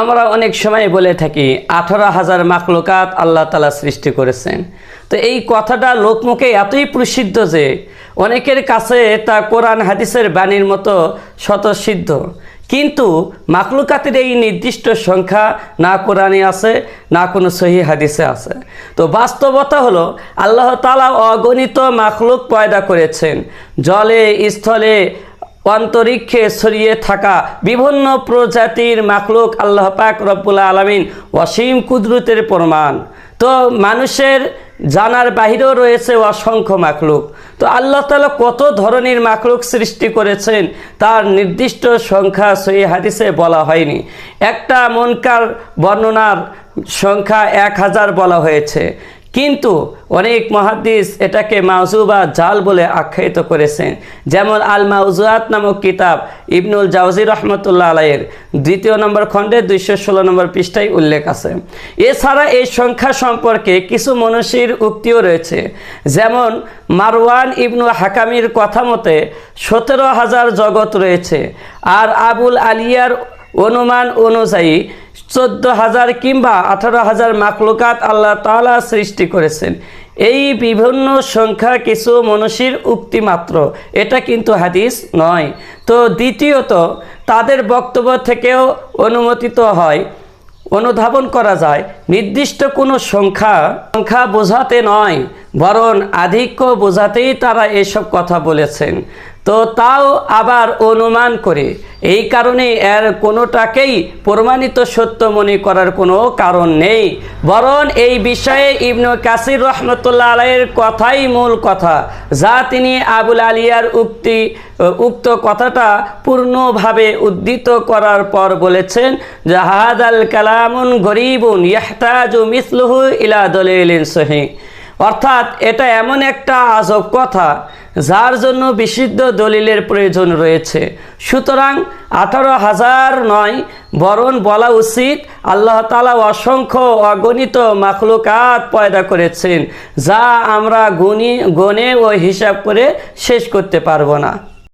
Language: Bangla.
আমরা অনেক সময় বলে থাকি, আঠারো হাজার মাকলুকাত আল্লাহ তালা সৃষ্টি করেছেন। তো এই কথাটা লোকমুখে এতই প্রসিদ্ধ যে অনেকের কাছে তা কোরআন হাদিসের বাণীর মতো স্বতঃসিদ্ধ। কিন্তু মাকলুকাতের এই নির্দিষ্ট সংখ্যা না কোরআনে আছে, না কোনো সহি হাদিসে আছে। তো বাস্তবতা হলো, আল্লাহ তালা অগণিত মাখলুক পয়দা করেছেন। জলে, স্থলে অন্তরিক্ষে ছড়িয়ে থাকা বিভিন্ন প্রজাতির মাখলুক আল্লাহ পাক রব্বুল আলমিন অসীম কুদরতের প্রমাণ। তো মানুষের জানার বাহিরেও রয়েছে অসংখ্য মাখলুক। তো আল্লাহ তালা কত ধরনের মাখলুক সৃষ্টি করেছেন তার নির্দিষ্ট সংখ্যা সই হাদিসে বলা হয়নি। একটা মনকার বর্ণনার সংখ্যা এক হাজার বলা হয়েছে। কিন্তু অনেক মহাদিস এটাকে মাউজু বা জাল বলে আখ্যায়িত করেছেন। যেমন আল মাউজুয়াত নামক কিতাব ইবনুল জাউজি রহমতুল্লাহ আলাইয়ের দ্বিতীয় নম্বর খণ্ডে দুইশো ষোলো নম্বর পৃষ্ঠায় উল্লেখ আছে। এছাড়া এই সংখ্যা সম্পর্কে কিছু মনীষীর উক্তিও রয়েছে। যেমন মারওয়ান ইবনু হাকামির কথা মতে সতেরো হাজার জগৎ রয়েছে আর আবুল আলিয়ার অনুমান অনুযায়ী চোদ্দ হাজার কিংবা আঠারো হাজার মাকলুকাত আল্লাহ তালা সৃষ্টি করেছেন। এই বিভিন্ন সংখ্যা কিছু মনীষীর উক্তি মাত্র। এটা কিন্তু হাদিস নয়। তো দ্বিতীয়ত, তাদের বক্তব্য থেকেও অনুমোদিত হয়, অনুধাবন করা যায়, নির্দিষ্ট কোনো সংখ্যা সংখ্যা বোঝাতে নয়, বরং আধিক্য বোঝাতেই তারা এসব কথা বলেছেন। তো তাও আবার অনুমান করে। এই কারণে এর কোনোটাকেই প্রমাণিত সত্য মনে করার কোনো কারণ নেই। বরং এই বিষয়ে ইবনু কাসির রহমতুল্লাহ আলাইয়ের কথাই মূল কথা, যা তিনি আবুল আলিয়ার উক্তি, উক্ত কথাটা পূর্ণভাবে উদ্ধৃত করার পর বলেছেন জাহাদ আল কালামুন গরিবুন ইয়াহতাজু মিসলুহু ইলা দলিলিন সহি অর্থাৎ এটা এমন একটা আজব কথা, যার জন্য বিশুদ্ধ দলিলের প্রয়োজন রয়েছে। সুতরাং আঠারো হাজার নয় বরণ বলা উচিত। আল্লাহ তালা অসংখ্য অগণিত মাখলুকাত পয়দা করেছেন, যা আমরা গুণী, গণে ও হিসাব করে শেষ করতে পারব না।